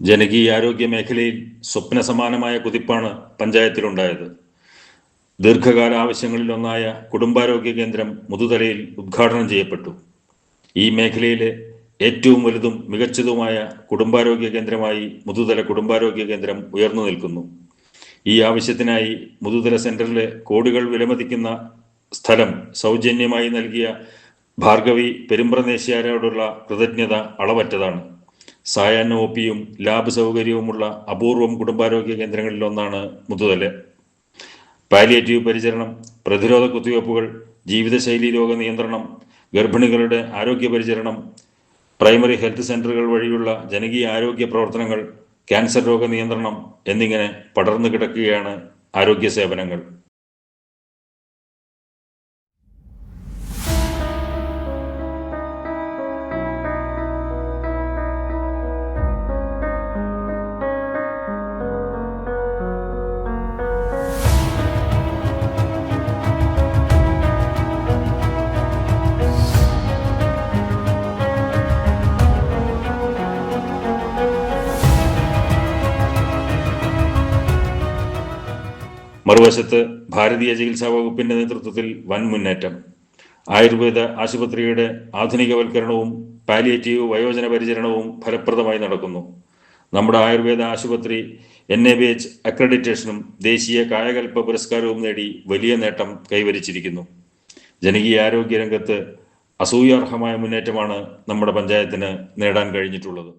ജനകീയാരോഗ്യ മേഖലയിൽ സ്വപ്ന സമാനമായ കുതിപ്പാണ് പഞ്ചായത്തിലുണ്ടായത്. ദീർഘകാല ആവശ്യങ്ങളിലൊന്നായ കുടുംബാരോഗ്യ കേന്ദ്രം മുതുതലയിൽ ഉദ്ഘാടനം ചെയ്യപ്പെട്ടു. ഈ മേഖലയിലെ ഏറ്റവും വലുതും മികച്ചതുമായ കുടുംബാരോഗ്യ കേന്ദ്രമായി മുതുതല കുടുംബാരോഗ്യ കേന്ദ്രം ഉയർന്നു നിൽക്കുന്നു. ഈ ആവശ്യത്തിനായി മുതുതല സെന്ററിലെ കോടികൾ വിലമതിക്കുന്ന സ്ഥലം സൗജന്യമായി നൽകിയ ഭാർഗവി പെരുമ്പ്രദേശിയാരോടുള്ള കൃതജ്ഞത അളവറ്റതാണ്. സായാഹ്ന ഒ പിയും ലാബ് സൗകര്യവുമുള്ള അപൂർവം കുടുംബാരോഗ്യ കേന്ദ്രങ്ങളിലൊന്നാണ് മുതുതൽ. പാലിയേറ്റീവ് പരിചരണം പ്രതിരോധ കുത്തിവയ്പ്പുകൾ ജീവിതശൈലി രോഗ നിയന്ത്രണം ഗർഭിണികളുടെ ആരോഗ്യ പരിചരണം പ്രൈമറി ഹെൽത്ത് സെന്ററുകൾ വഴിയുള്ള ജനകീയ ആരോഗ്യ പ്രവർത്തനങ്ങൾ ക്യാൻസർ രോഗ നിയന്ത്രണം എന്നിങ്ങനെ പടർന്നു കിടക്കുകയാണ് ആരോഗ്യ സേവനങ്ങൾ. മറുവശത്ത് ഭാരതീയ ചികിത്സാ വകുപ്പിന്റെ നേതൃത്വത്തിൽ വൻ മുന്നേറ്റം. ആയുർവേദ ആശുപത്രിയുടെ ആധുനികവൽക്കരണവും പാലിയേറ്റീവ് വയോജന പരിചരണവും ഫലപ്രദമായി നടക്കുന്നു. നമ്മുടെ ആയുർവേദ ആശുപത്രി എൻ എ ബി എച്ച് അക്രഡിറ്റേഷനും ദേശീയ കായകൽപ്പ പുരസ്കാരവും നേടി വലിയ നേട്ടം കൈവരിച്ചിരിക്കുന്നു. ജനകീയ ആരോഗ്യ രംഗത്ത് അസൂയാർഹമായ മുന്നേറ്റമാണ് നമ്മുടെ പഞ്ചായത്തിന് നേടാൻ കഴിഞ്ഞിട്ടുള്ളത്.